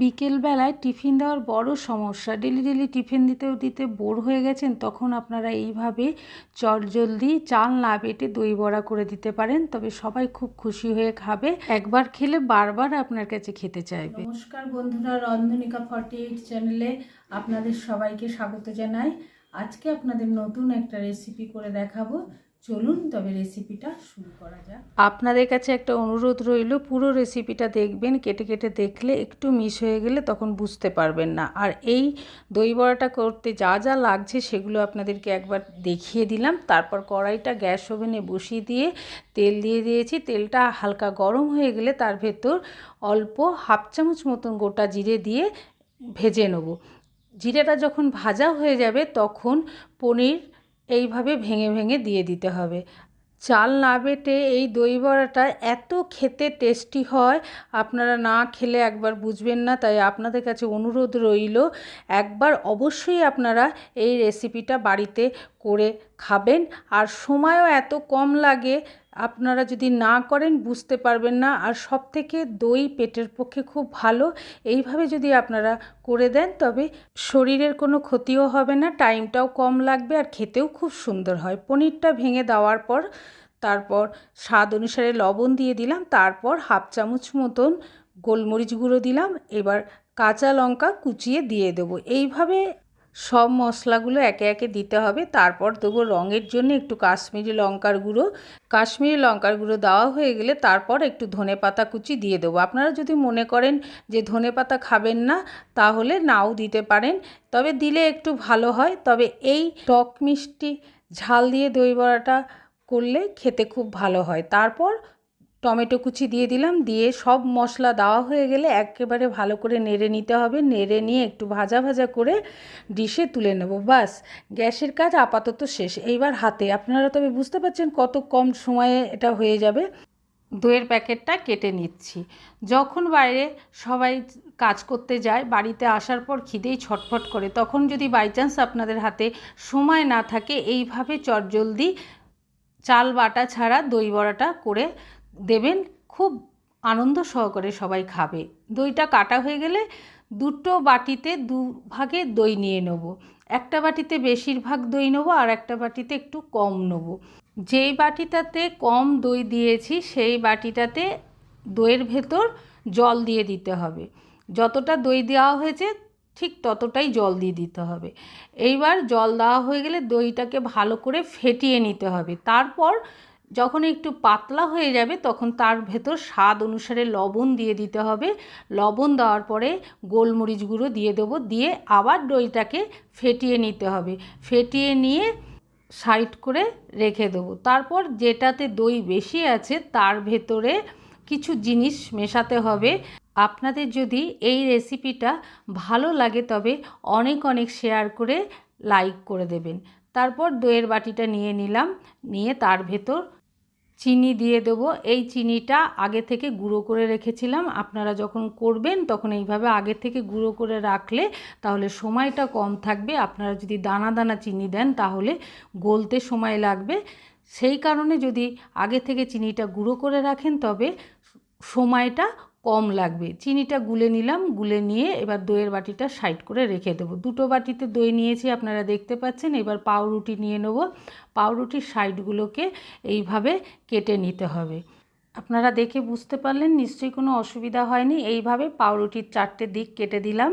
বিকেলবেলায় টিফিন দেওয়ার বড় সমস্যা। ডেলি ডেলি টিফিন দিতেও, দিতে বোর হয়ে গেছেন, তখন আপনারা এইভাবে চটজলদি চাল না বেটে দই বড়া করে দিতে পারেন, তবে সবাই খুব খুশি হয়ে খাবে। একবার খেলে বারবার আপনার কাছে খেতে চাইবে। নমস্কার বন্ধুরা, রন্ধনিকা ফর্টি এইট চ্যানেলে আপনাদের সবাইকে স্বাগত জানাই। আজকে আপনাদের নতুন একটা রেসিপি করে দেখাবো। চলুন তবে রেসিপিটা শুরু করা যাক। আপনাদের কাছে একটা অনুরোধ রইল, পুরো রেসিপিটা দেখবেন, কেটে কেটে দেখলে একটু মিস হয়ে গেলে তখন বুঝতে পারবেন না। আর এই দই বড়াটা করতে যা যা লাগছে সেগুলো আপনাদেরকে একবার দেখিয়ে দিলাম। তারপর কড়াইটা গ্যাস ওভেনে বসিয়ে দিয়ে তেল দিয়ে দিয়েছি। তেলটা হালকা গরম হয়ে গেলে তার ভেতর অল্প হাফ চামচ মতন গোটা জিরে দিয়ে ভেজে নেব। জিরেটা যখন ভাজা হয়ে যাবে তখন পনির এইভাবে ভেঙে ভেঙে দিয়ে দিতে হবে। চাল না বেটে এই দই বড়াটা এত খেতে টেস্টি হয়, আপনারা না খেলে একবার বুঝবেন না, তাই আপনাদের কাছে অনুরোধ রইল, একবার অবশ্যই আপনারা এই রেসিপিটা বাড়িতে করে খাবেন। আর সময়ও এত কম লাগে আপনারা যদি না করেন, বুঝতে পারবেন না। আর সব থেকে দই পেটের পক্ষে খুব ভালো। এইভাবে যদি আপনারা করে দেন, তবে শরীরের কোনো ক্ষতিও হবে না, টাইমটাও কম লাগবে আর খেতেও খুব সুন্দর হয়। পনিরটা ভেঙে দেওয়ার পর, তারপর স্বাদ অনুসারে লবণ দিয়ে দিলাম। তারপর হাফ চামচ মতন গোলমরিচ গুঁড়ো দিলাম। এবার কাঁচা লঙ্কা কুচিয়ে দিয়ে দেবো। এইভাবে সব মশলাগুলো একে একে দিতে হবে। তারপর দেবো রঙের জন্য একটু কাশ্মীরি লঙ্কার গুঁড়ো। কাশ্মীরি লঙ্কার গুঁড়ো দেওয়া হয়ে গেলে তারপর একটু ধনে পাতা কুচি দিয়ে দেবো। আপনারা যদি মনে করেন যে ধনে পাতা খাবেন না, তাহলে নাও দিতে পারেন। তবে দিলে একটু ভালো হয়। তবে এই টক মিষ্টি ঝাল দিয়ে দই বড়াটা করলে খেতে খুব ভালো হয়। তারপর টমেটো কুচি দিয়ে দিলাম, দিয়ে সব মশলা দেওয়া হয়ে গেলে একেবারে ভালো করে নেড়ে নিতে হবে। নেড়ে নিয়ে একটু ভাজা ভাজা করে ডিশে তুলে নেব বাস গ্যাসের কাজ আপাতত শেষ। এইবার হাতে। আপনারা তবে বুঝতে পারছেন কত কম সময়ে এটা হয়ে যাবে। দইয়ের প্যাকেটটা কেটে নিচ্ছি। যখন বাইরে সবাই কাজ করতে যায়, বাড়িতে আসার পর খিদেই ছটফট করে। তখন যদি বাই চান্স আপনাদের হাতে সময় না থাকে, এইভাবে চটজলদি চাল বাটা ছাড়া দই বড়াটা করে দেবেন, খুব আনন্দ সহকারে সবাই খাবে। দইটা কাটা হয়ে গেলে দুটো বাটিতে দু ভাগে দই নিয়ে নেব। একটা বাটিতে বেশিরভাগ দই নেব আর একটা বাটিতে একটু কম নেব। যেই বাটিটাতে কম দই দিয়েছি, সেই বাটিটাতে দইয়ের ভেতর জল দিয়ে দিতে হবে। যতটা দই দেওয়া হয়েছে, ঠিক ততটাই জল দিয়ে দিতে হবে। এইবার জল দেওয়া হয়ে গেলে দইটাকে ভালো করে ফেটিয়ে নিতে হবে। তারপর যখন একটু পাতলা হয়ে যাবে তখন তার ভেতর স্বাদ অনুসারে লবণ দিয়ে দিতে হবে। লবণ দেওয়ার পরে গোলমরিচ গুঁড়ো দিয়ে দেবো। দিয়ে আবার দইটাকে ফেটিয়ে নিতে হবে। ফেটিয়ে নিয়ে সাইড করে রেখে দেবো। তারপর যেটাতে দই বেশি আছে তার ভেতরে কিছু জিনিস মেশাতে হবে। আপনাদের যদি এই রেসিপিটা ভালো লাগে তবে অনেক অনেক শেয়ার করে লাইক করে দেবেন। তারপর দইয়ের বাটিটা নিয়ে নিলাম, নিয়ে তার ভেতর চিনি দিয়ে দেবো। এই চিনিটা আগে থেকে গুঁড়ো করে রেখেছিলাম। আপনারা যখন করবেন তখন এইভাবে আগে থেকে গুঁড়ো করে রাখলে তাহলে সময়টা কম থাকবে। আপনারা যদি দানা দানা চিনি দেন তাহলে গলতে সময় লাগবে। সেই কারণে যদি আগে থেকে চিনিটা গুঁড়ো করে রাখেন তবে সময়টা কম লাগবে। চিনিটা গুলে নিলাম, গুলে নিয়ে এবার দইয়ের বাটিটা সাইড করে রেখে দেবো। দুটো বাটিতে দই নিয়েছি, আপনারা দেখতে পাচ্ছেন। এবার পাউরুটি নিয়ে নেব। পাউরুটির সাইডগুলোকে এইভাবে কেটে নিতে হবে। আপনারা দেখে বুঝতে পারলেন, নিশ্চয়ই কোনো অসুবিধা হয়নি। এইভাবে পাউরুটির চারটে দিক কেটে দিলাম।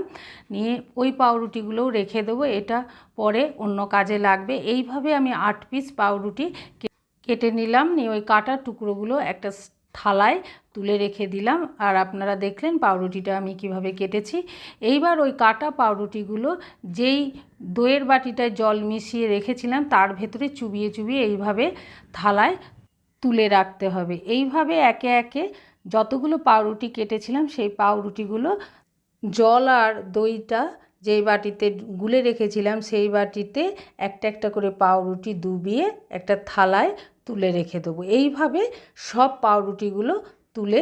নিয়ে ওই পাউরুটিগুলোও রেখে দেবো। এটা পরে অন্য কাজে লাগবে। এইভাবে আমি আট পিস পাউরুটি কেটে নিলাম। নিয়ে ওই কাটার টুকরোগুলো একটা থালায় তুলে রেখে দিলাম। আর আপনারা দেখলেন পাউরুটিটা আমি কীভাবে কেটেছি। এইবার ওই কাটা পাউরুটিগুলো যেই দইয়ের বাটিটায় জল মিশিয়ে রেখেছিলাম, তার ভেতরে চুবিয়ে চুবিয়ে এইভাবে থালায় তুলে রাখতে হবে। এইভাবে একে একে যতগুলো পাউরুটি কেটেছিলাম, সেই পাউরুটিগুলো জল আর দইটা যেই বাটিতে গুলে রেখেছিলাম, সেই বাটিতে একটা একটা করে পাউরুটি ডুবিয়ে একটা থালায় তুলে রেখে দেবো। এইভাবে সব পাউরুটিগুলো তুলে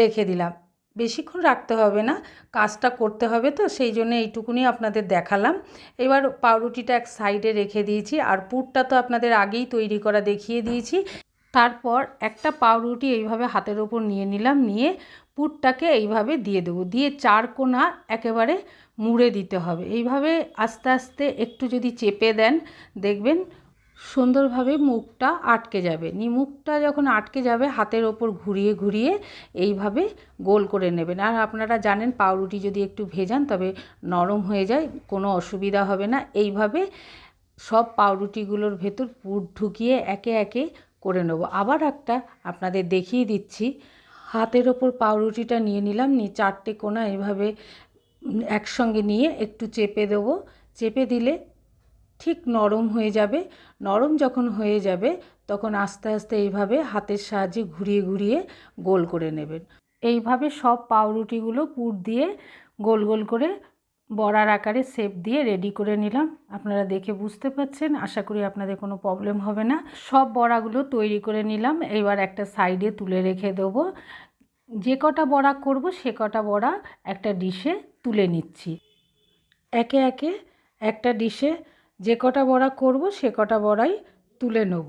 রেখে দিলাম। বেশিক্ষণ রাখতে হবে না, কাজটা করতে হবে তো, সেই জন্য এইটুকুনি আপনাদের দেখালাম। এবার পাউরুটিটা এক সাইডে রেখে দিয়েছি, আর পুরটা তো আপনাদের আগেই তৈরি করা দেখিয়ে দিয়েছি। তারপর একটা পাউরুটি এইভাবে হাতের ওপর নিয়ে নিলাম, নিয়ে পুরটাকে এইভাবে দিয়ে দেবো। দিয়ে চার কোনা একেবারে মুড়ে দিতে হবে। এইভাবে আস্তে আস্তে একটু যদি চেপে দেন, দেখবেন সুন্দরভাবে মুখটা আটকে যাবে। নি মুখটা যখন আটকে যাবে, হাতের ওপর ঘুরিয়ে ঘুরিয়ে এইভাবে গোল করে নেবেন। আর আপনারা জানেন, পাউরুটি যদি একটু ভেজান, তবে নরম হয়ে যায়, কোনো অসুবিধা হবে না। এইভাবে সব পাউরুটিগুলোর ভেতর পুর ঢুকিয়ে একে একে করে নেব। আবার একটা আপনাদের দেখিয়ে দিচ্ছি। হাতের ওপর পাউরুটিটা নিয়ে নিলাম, নিয়ে চারটে কোনা এভাবে একসঙ্গে নিয়ে একটু চেপে দেবো। চেপে দিলে ঠিক নরম হয়ে যাবে। নরম যখন হয়ে যাবে, তখন আস্তে আস্তে এইভাবে হাতের সাহায্যে ঘুরিয়ে ঘুরিয়ে গোল করে নেবেন। এইভাবে সব পাউরুটিগুলো পুর দিয়ে গোল গোল করে বড়ার আকারে শেপ দিয়ে রেডি করে নিলাম। আপনারা দেখে বুঝতে পাচ্ছেন আশা করি আপনাদের কোনো প্রবলেম হবে না। সব বড়াগুলো তৈরি করে নিলাম। এবার একটা সাইডে তুলে রেখে দেবো। যে কটা বড়া করব, সে কটা বড়া একটা ডিশে তুলে নিচ্ছি। একে একে একটা ডিশে যে কটা বড়া করব, সে কটা বড়াই তুলে নেব।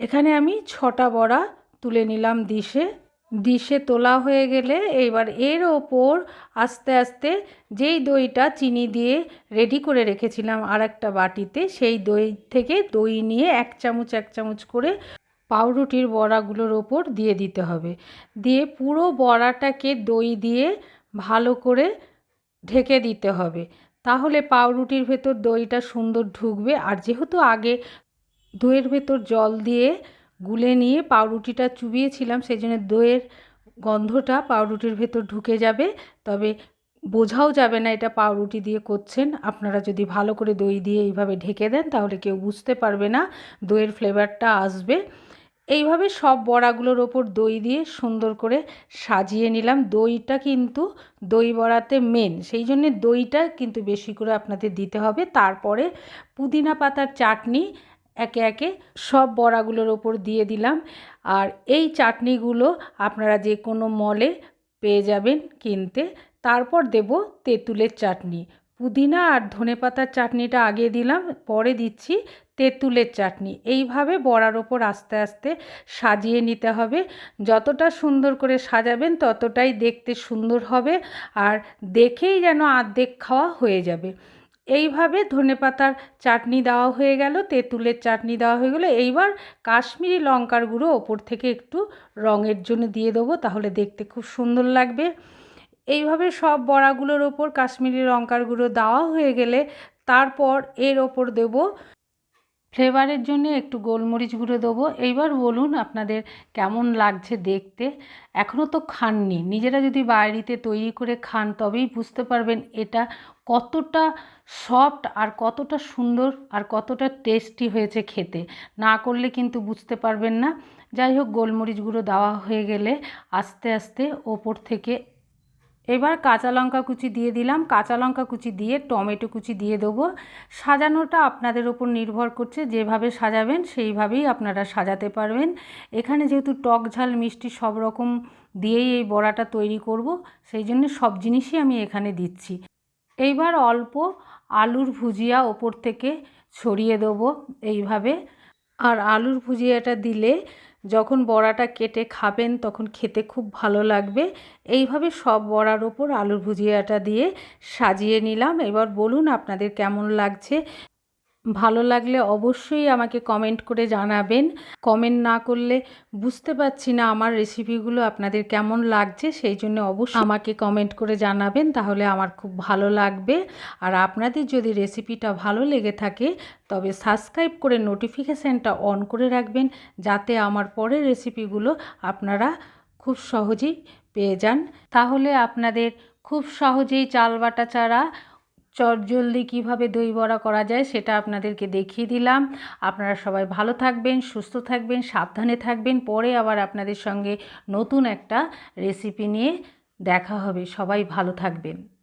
এখানে আমি ছটা বড়া তুলে নিলাম ডিশে। ডিশে তোলা হয়ে গেলে এইবার এর ওপর আস্তে আস্তে যেই দইটা চিনি দিয়ে রেডি করে রেখেছিলাম আর একটা বাটিতে, সেই দই থেকে দই নিয়ে এক চামচ এক চামচ করে পাউরুটির বড়াগুলোর ওপর দিয়ে দিতে হবে। দিয়ে পুরো বড়াটাকে দই দিয়ে ভালো করে ঢেকে দিতে হবে। তাহলে পাউরুটির ভেতর দইটা সুন্দর ঢুকবে। আর যেহেতু আগে দইয়ের ভেতর জল দিয়ে গুলে নিয়ে পাউরুটিটা চুবিয়েছিলাম সেই জন্য দইয়ের গন্ধটা পাউরুটির ভেতর ঢুকে যাবে। তবে বোঝাও যাবে না এটা পাউরুটি দিয়ে করছেন। আপনারা যদি ভালো করে দই দিয়ে এইভাবে ঢেকে দেন, তাহলে কেউ বুঝতে পারবে না। দইয়ের ফ্লেভারটা আসবে। এইভাবে সব বড়াগুলোর ওপর দই দিয়ে সুন্দর করে সাজিয়ে নিলাম। দইটা কিন্তু দই বড়াতে মেন সেই জন্যে দইটা কিন্তু বেশি করে আপনাদের দিতে হবে। তারপরে পুদিনা পাতার চাটনি একে একে সব বড়াগুলোর ওপর দিয়ে দিলাম। আর এই চাটনিগুলো আপনারা যে কোনো মলে পেয়ে যাবেন কিনতে। তারপর দেব তেঁতুলের চাটনি। পুদিনা আর ধনেপাতার চাটনিটা আগে দিলাম, পরে দিচ্ছি তেঁতুলের চাটনি। এইভাবে বড়ার ওপর আস্তে আস্তে সাজিয়ে নিতে হবে। যতটা সুন্দর করে সাজাবেন ততটাই দেখতে সুন্দর হবে আর দেখেই যেন আর্ধেক খাওয়া হয়ে যাবে। এইভাবে ধনেপাতার চাটনি দেওয়া হয়ে গেল, তেঁতুলের চাটনি দেওয়া হয়ে গেলো। এইবার কাশ্মীরি লঙ্কার গুঁড়ো ওপর থেকে একটু রঙের জন্য দিয়ে দেবো, তাহলে দেখতে খুব সুন্দর লাগবে। এইভাবে সব বড়াগুলোর ওপর কাশ্মীরি লঙ্কার গুঁড়ো দেওয়া হয়ে গেলে তারপর এর ওপর দেব ফ্লেভারের জন্য একটু গোলমরিচ গুঁড়ো দেবো। এইবার বলুন আপনাদের কেমন লাগছে দেখতে। এখনও তো খাননি। নিজেরা যদি বাড়িতে তৈরি করে খান তবেই বুঝতে পারবেন এটা কতটা সফট আর কতটা সুন্দর আর কতটা টেস্টি হয়েছে খেতে। না করলে কিন্তু বুঝতে পারবেন না। যাই হোক, গোলমরিচ গুঁড়ো দেওয়া হয়ে গেলে আস্তে আস্তে ওপর থেকে এবার কাঁচা লঙ্কা কুচি দিয়ে দিলাম। কাঁচা লঙ্কা কুচি দিয়ে, টমেটো কুচি দিয়ে দেবো। সাজানোটা আপনাদের ওপর নির্ভর করছে, যেভাবে সাজাবেন সেইভাবেই আপনারা সাজাতে পারবেন। এখানে যেহেতু টক ঝাল, মিষ্টি সব রকম দিয়েই এই বড়াটা তৈরি করব, সেই জন্য সব জিনিসই আমি এখানে দিচ্ছি। এইবার অল্প আলুর ভুজিয়া ওপর থেকে ছড়িয়ে দেবো এইভাবে। আর আলুর ভুজিয়াটা দিলে যখন বড়াটা কেটে খাবেন তখন খেতে খুব ভালো লাগবে। এইভাবে সব বড়ার ওপর আলুর ভুজিয়াটা দিয়ে সাজিয়ে নিলাম। এবার বলুন আপনাদের কেমন লাগছে? ভালো লাগলে অবশ্যই আমাকে কমেন্ট করে জানাবেন। কমেন্ট না করলে বুঝতে পারছি না আমার রেসিপিগুলো আপনাদের কেমন লাগছে, সেই জন্য অবশ্যই আমাকে কমেন্ট করে জানাবেন, তাহলে আমার খুব ভালো লাগবে। আর আপনাদের যদি রেসিপিটা ভালো লেগে থাকে, তবে সাবস্ক্রাইব করে নোটিফিকেশানটা অন করে রাখবেন, যাতে আমার পরের রেসিপিগুলো আপনারা খুব সহজেই পেয়ে যান। তাহলে আপনাদের খুব সহজেই চাল বাটা চারা চটজলদি কীভাবে দই বড়া করা যায় সেটা আপনাদেরকে দেখিয়ে দিলাম। আপনারা সবাই ভালো থাকবেন, সুস্থ থাকবেন, সাবধানে থাকবেন। পরে আবার আপনাদের সঙ্গে নতুন একটা রেসিপি নিয়ে দেখা হবে। সবাই ভালো থাকবেন।